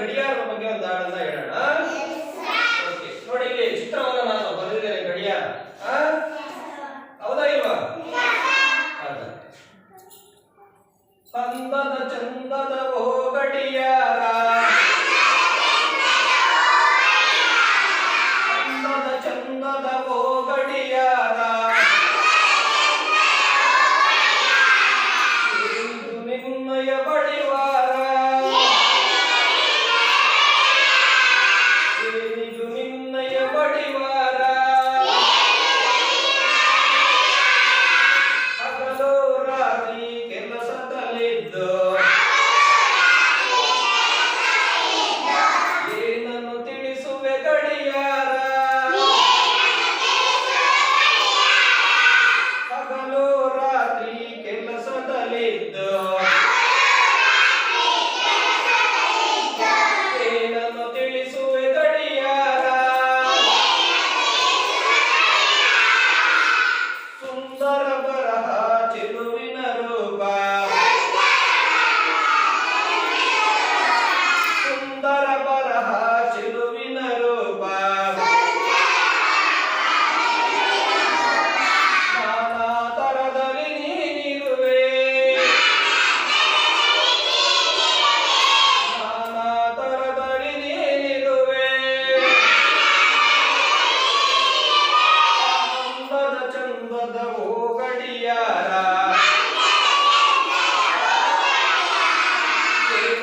ಗಡಿಯಾರದ ಬಗ್ಗೆ ಒಂದು ಹಾಡನ್ನ ಹೇಳ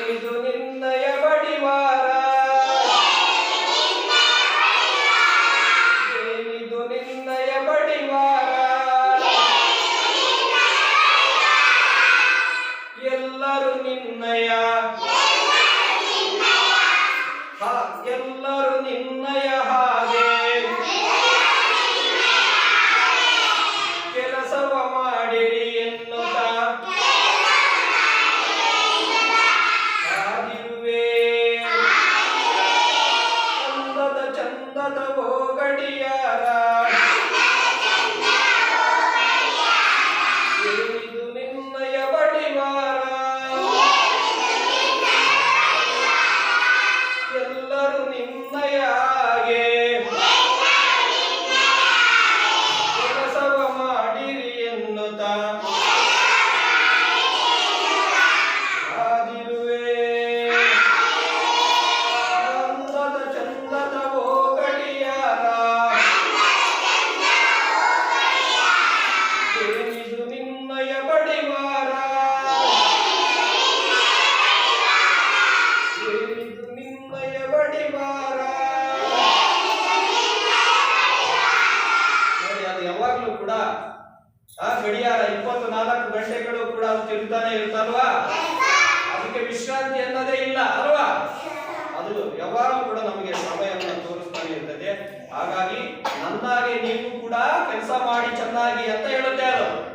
ಇದು ನಿನ್ನಯ ಬಡಿವಾರ. ಏನಿದು ನಿನ್ನಯ ಬಡಿವಾರ. ಎಲ್ಲರೂ ನಿನ್ನಯ ದಂಡದ ಆ ಗಡಿಯಾರ ಇಪ್ಪತ್ತು ನಾಲ್ಕು ಗಂಟೆಗಳು ಕೂಡ ತಿರುತ್ತಾನೆ ಇರುತ್ತಲ್ವಾ? ಅದಕ್ಕೆ ವಿಶ್ರಾಂತಿ ಅನ್ನೋದೇ ಇಲ್ಲ, ಅಲ್ವಾ? ಅದು ವ್ಯವಹಾರ ಕೂಡ ನಮಗೆ ಸಮಯವನ್ನು ತೋರಿಸ್ತಾನೆ ಇರ್ತದೆ. ಹಾಗಾಗಿ ನನ್ನಾಗೆ ನೀವು ಕೂಡ ಕೆಲಸ ಮಾಡಿ ಚೆನ್ನಾಗಿ ಅಂತ ಹೇಳುತ್ತೆ ಅದು.